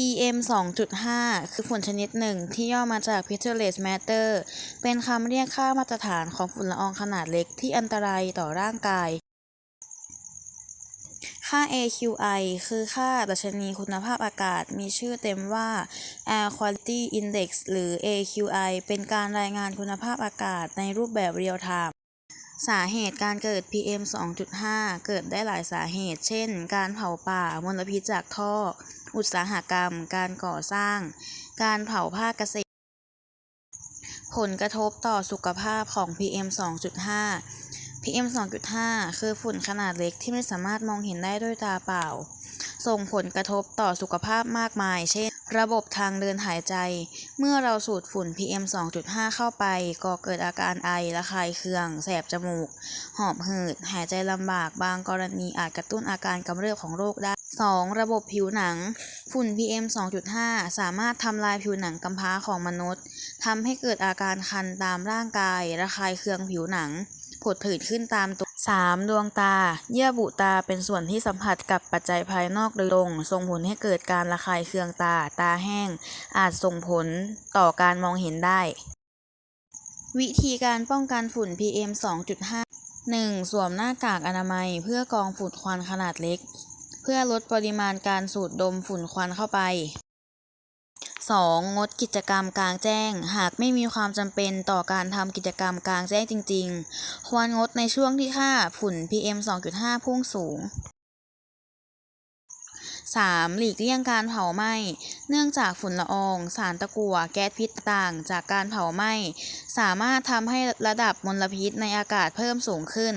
PM 2.5 คือฝุ่นชนิดหนึ่งที่ย่อมาจาก Particulate Matter เป็นคำเรียกค่ามาตรฐานของฝุ่นละอองขนาดเล็กที่อันตรายต่อร่างกาย ค่า AQI คือค่าดัชนีคุณภาพอากาศมีชื่อเต็มว่า Air Quality Index หรือ AQI เป็นการรายงานคุณภาพอากาศในรูปแบบเรียลไทม์ สาเหตุการเกิด PM 2.5 เกิดได้หลายสาเหตุ เช่น การเผาป่า มลพิษจากท่อ อุตสาหกรรม การก่อสร้าง การเผาภาคเกษตร ผลกระทบต่อสุขภาพของ PM 2.5 PM 2.5 คือฝุ่นขนาดเล็กที่ไม่สามารถมองเห็นได้ด้วยตาเปล่า ส่งผลกระทบต่อสุขภาพมากมาย เช่น ระบบทางเดินหายใจ เมื่อเราสูดฝุ่น PM 2.5 เข้าไปก่อเกิดอาการไอระคายเคือง แสบจมูก หอบหืด หายใจลำบาก บางกรณีอาจกระตุ้นอาการกำเริบของโรคได้ 2. ระบบผิวหนัง ฝุ่น PM 2.5 สามารถทำลายผิวหนังกำพร้าของมนุษย์ทำให้เกิดอาการคันตามร่างกาย ระคายเคืองผิวหนังผดผื่นขึ้นตามตัว 3. ดวงตา เยื่อบุตาเป็นส่วนที่สัมผัสกับปัจจัยภายนอกโดยตรงส่งผลให้เกิดการระคายเคืองตา ตาแห้ง อาจส่งผลต่อการมองเห็นได้ วิธีการป้องกันฝุ่น PM 2.5 1. สวมหน้ากากอนามัยเพื่อกองฝุ่นควันขนาดเล็ก เพื่อลดปริมาณการสูดดมฝุ่นควันเข้าไป 2. งดกิจกรรมกลางแจ้ง หากไม่มีความจำเป็นต่อการทำกิจกรรมกลางแจ้งจริง ๆ ควรงดในช่วงที่ค่าฝุ่น PM 2.5 พุ่งสูง 3. หลีกเลี่ยงการเผาไหม้ เนื่องจากฝุ่นละออง สารตะกั่ว แก๊สพิษต่างจากการเผาไหม้ สามารถทำให้ระดับมลพิษในอากาศเพิ่มสูงขึ้น